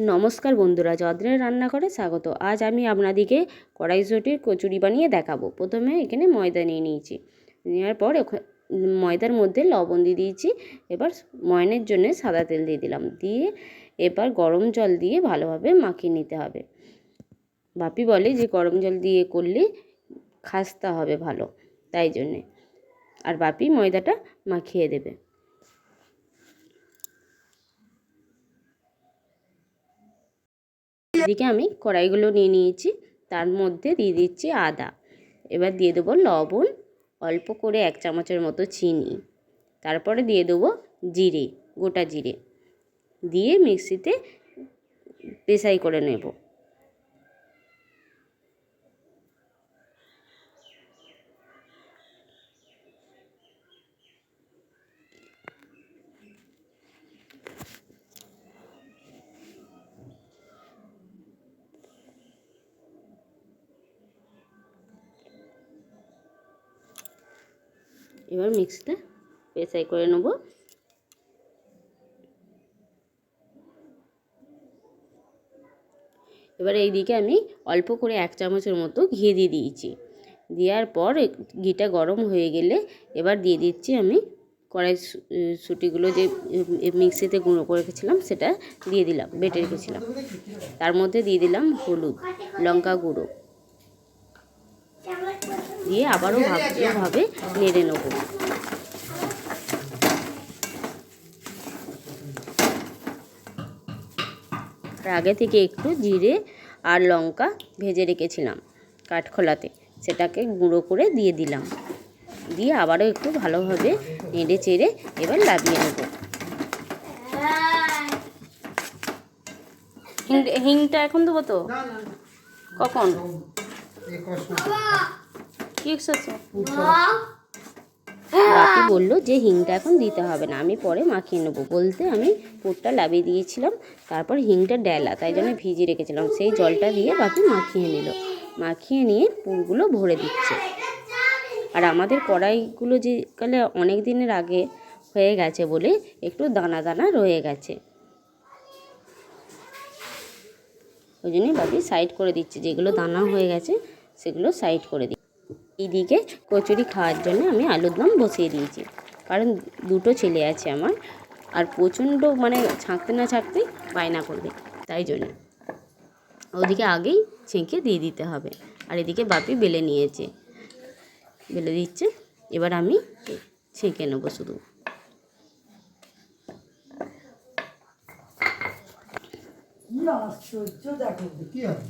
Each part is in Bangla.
নমস্কার বন্ধুরা যদ্রের রান্নাঘরে স্বাগত। আজ আমি আপনাদিকে কড়াইশুঁটির কচুরি বানিয়ে দেখাবো। প্রথমে এখানে ময়দা নিয়ে নিয়েছি। নেওয়ার পর ময়দার মধ্যে লবণ দিয়ে দিয়েছি। এবার ময়নের জন্য সাদা তেল দিয়ে দিলাম। দিয়ে এবার গরম জল দিয়ে ভালোভাবে মাখিয়ে নিতে হবে। বাপি বলে যে, গরম জল দিয়ে করলে খাস্তা হবে ভালো। তাই জন্যে। আর বাপি ময়দাটা মাখিয়ে দেবে। এদিকে আমি কড়াইগুলো নিয়ে নিয়েছি, তার মধ্যে দিয়ে দিচ্ছি আদা। এবার দিয়ে দেবো লবণ, অল্প করে এক চামচের মতো চিনি। তারপরে দিয়ে দেবো জিরে, গোটা জিরে। দিয়ে মিক্সিতে পেশাই করে নেব। এবার মিক্সিতে পেশাই করে নেব। এবার এই দিকে আমি অল্প করে এক চামচের মতো ঘি দিয়ে দিয়েছি। দেওয়ার পর ঘিটা গরম হয়ে গেলে এবার দিয়ে দিচ্ছি আমি কড়াই সুটিগুলো যে মিক্সিতে গুঁড়ো করে রেখেছিলাম সেটা দিয়ে দিলাম, বেটে রেখেছিলাম। তার মধ্যে দিয়ে দিলাম হলুদ, লঙ্কা গুঁড়ো। দিয়ে আবারও ভালোভাবে নেড়ে নেব। আগে থেকে একটু জিরে আর লঙ্কা ভেজে রেখেছিলাম কাঠখোলাতে। সেটাকে গুঁড়ো করে দিয়ে দিলাম। দিয়ে আবারও একটু ভালোভাবে নেড়ে চেড়ে এবার লাগিয়ে নেব। হিং হিংটা এখন দেবো তো? কখন? কি বাপি বলল যে হিংটা এখন দিতে হবে না, আমি পরে মাখিয়ে নেব। বলতে আমি পুরটা লাভিয়ে দিয়েছিলাম, তারপর হিংটা ডেলা, তাই জন্য ভিজিয়ে রেখেছিলাম। সেই জলটা দিয়ে বাকি মাখিয়ে নিল। মাখিয়ে নিয়ে পুরগুলো ভরে দিচ্ছে। আর আমাদের কড়াইগুলো যে কালে অনেক দিনের আগে হয়ে গেছে বলে একটু দানা দানা রয়ে গেছে। ওই জন্যই বাপি সাইড করে দিচ্ছে। যেগুলো দানা হয়ে গেছে, সেগুলো সাইড করে দিই এইদিকে কচুরি খাওয়ার জন্য আমি আলুর দম বসিয়ে দিয়েছি। কারণ দুটো ছেলে আছে আমার, আর প্রচণ্ড মানে ছাঁকতে না ছাঁকতেই বায়না করবে, তাই জন্য। ওদিকে আগেই ছেঁকে দিয়ে দিতে হবে, আর এদিকে বাপি বেলে নিয়েছে। বেলে দিচ্ছে, এবার আমি ছেঁকে নেব শুধু। আশ্চর্য দেখো। কি হবে?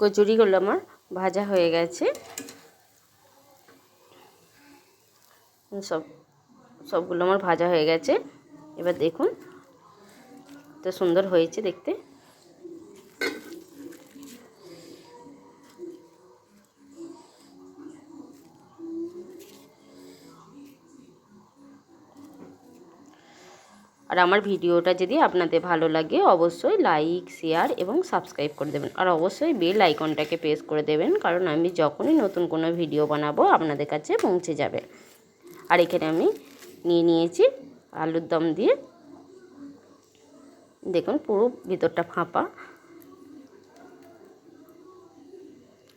কচুরিগুলো আমার ভাজা হয়ে গেছে। সব, সবগুলো আমার ভাজা হয়ে গেছে। এবার দেখুন, তো সুন্দর হয়েছে দেখতে। আর আমার ভিডিওটা যদি আপনাদের ভালো লাগে, অবশ্যই লাইক, শেয়ার এবং সাবস্ক্রাইব করে দেবেন। আর অবশ্যই বেল আইকনটাকে প্রেস করে দেবেন, কারণ আমি যখনই নতুন কোনো ভিডিও বানাবো, আপনাদের কাছে পৌঁছে যাবে। আর এখানে আমি নিয়ে নিয়েছি আলুর দম দিয়ে। দেখুন, পুরো ভিতরটা ফাঁপা।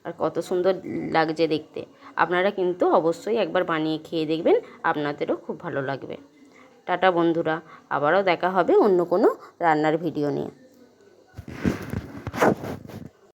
আর কত সুন্দর লাগছে দেখতে। আপনারা কিন্তু অবশ্যই একবার বানিয়ে খেয়ে দেখবেন, আপনাদেরও খুব ভালো লাগবে। টাটা বন্ধুরা আবারও দেখা হবে অন্য কোনো রান্নার ভিডিও নিয়ে।